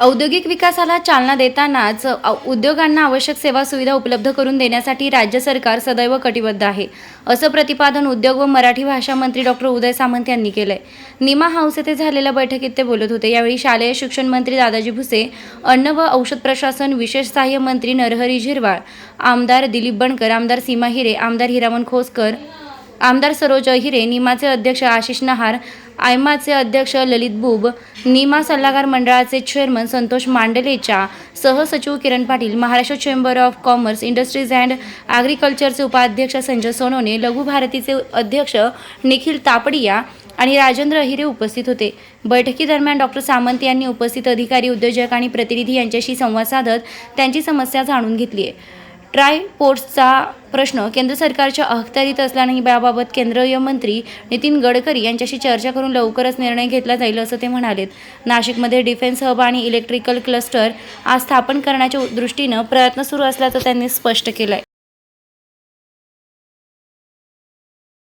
औद्योगिक विकासाला चालना देतानाच औ- उद्योगांना आवश्यक सेवा सुविधा उपलब्ध करून देण्यासाठी राज्य सरकार सदैव कटिबद्ध आहे असं प्रतिपादन उद्योग व मराठी भाषा मंत्री डॉक्टर उदय सामंत यांनी केलंय. निमा हाऊस येथे झालेल्या बैठकीत ते बोलत होते. यावेळी शालेय शिक्षण मंत्री दादाजी भुसे अन्न व औषध प्रशासन विशेष सहाय्य मंत्री नरहरी झिरवाळ आमदार दिलीप बनकर आमदार सीमा हिरे आमदार हिरामन खोसकर आमदार सरोज अहिरे निमाचे अध्यक्ष आशिष नहार आयमाचे अध्यक्ष ललित बुब निमा सल्लागार मंडळाचे चेअरमन संतोष मांडलेच्या सहसचिव Kiran Patil Maharashtra chamber of commerce industries and ॲग्रिकल्चरचे उपाध्यक्ष संजय सोनवणे लघु भारतीचे अध्यक्ष निखिल तापडिया आणि राजेंद्र अहिरे उपस्थित होते. बैठकीदरम्यान डॉक्टर सामंत यांनी उपस्थित अधिकारी उद्योजक आणि प्रतिनिधी यांच्याशी संवाद साधत त्यांची समस्या जाणून घेतली आहे ट्राय पोर्ट्सचा प्रश्न केंद्र सरकारच्या अखत्यारीत असल्याने याबाबत केंद्रीय मंत्री नितीन गडकरी यांच्याशी चर्चा करून लवकरच निर्णय घेतला जाईल असं ते म्हणालेत. नाशिकमध्ये डिफेन्स हब आणि इलेक्ट्रिकल क्लस्टर आज स्थापन करण्याच्या दृष्टीनं प्रयत्न सुरू असल्याचं त्यांनी स्पष्ट केलं आहे